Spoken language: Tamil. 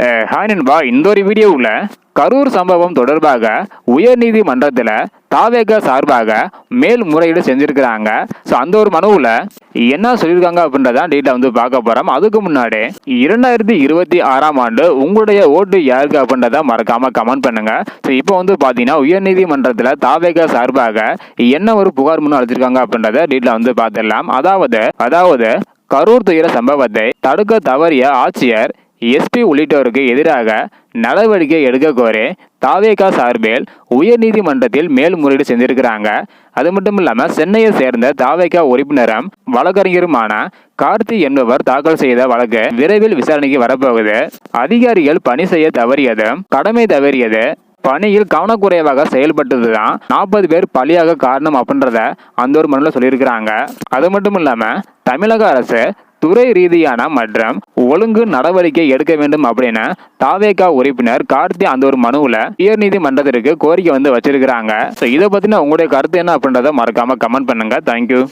அஹ், ஹாய் நண்பா. இந்த ஒரு வீடியோவில் கரூர் சம்பவம் தொடர்பாக உயர்நீதிமன்றத்தில் தாவேக சார்பாக மேல்முறையீடு செஞ்சுருக்கிறாங்க. ஸோ அந்த ஒரு மனுவில் என்ன சொல்லியிருக்காங்க அப்படின்றதான் டீட்டெயில் வந்து பார்க்க போகிறோம் அதுக்கு முன்னாடி இரண்டாயிரத்தி இருபத்தி ஆறாம் ஆண்டு உங்களுடைய ஓட்டு யாருக்கு அப்படின்றத மறக்காமல் கமெண்ட் பண்ணுங்க. ஸோ இப்போ வந்து பார்த்தீங்கன்னா உயர்நீதிமன்றத்தில் தாவேக சார்பாக என்ன ஒரு புகார் முன்னு அளிச்சிருக்காங்க அப்படின்றத டீட்டெயில் வந்து பார்த்துடலாம். அதாவது அதாவது கரூர் துயர சம்பவத்தை தடுக்க தவறிய ஆட்சியர் எஸ்பி உள்ளிட்டோருக்கு எதிராக நடவடிக்கை எடுக்க கோரி தாவேகா சார்பில் உயர்நீதிமன்றத்தில் மேல்முறையீடு செஞ்சிருக்கிறாங்க. அது மட்டும் இல்லாமல் சென்னையை சேர்ந்த தாவேகா உறுப்பினரும் வழக்கறிஞருமான கார்த்தி என்பவர் தாக்கல் செய்த வழக்கு விரைவில் விசாரணைக்கு வரப்போகுது. அதிகாரிகள் பணி செய்ய தவறியதும் கடமை தவறியது. பணியில் கவனக்குறைவாக செயல்பட்டது தான் நாற்பது பேர் பலியாக காரணம் அப்படின்றத அந்த ஒரு மனுவில் சொல்லியிருக்கிறாங்க. அது மட்டும் இல்லாமல் தமிழக அரசு துறை ரீதியான மற்றும் ஒழுங்கு நடவடிக்கை எடுக்க வேண்டும் அப்படின்னு தாவேகா உறுப்பினர் கார்த்தி அந்த ஒரு மனுவில் உயர்நீதிமன்றத்திற்கு கோரிக்கை வந்து வச்சிருக்கிறாங்க. ஸோ இதை பற்றின உங்களுடைய கருத்து என்ன அப்படின்றத மறக்காம கமெண்ட் பண்ணுங்க. தேங்க்யூ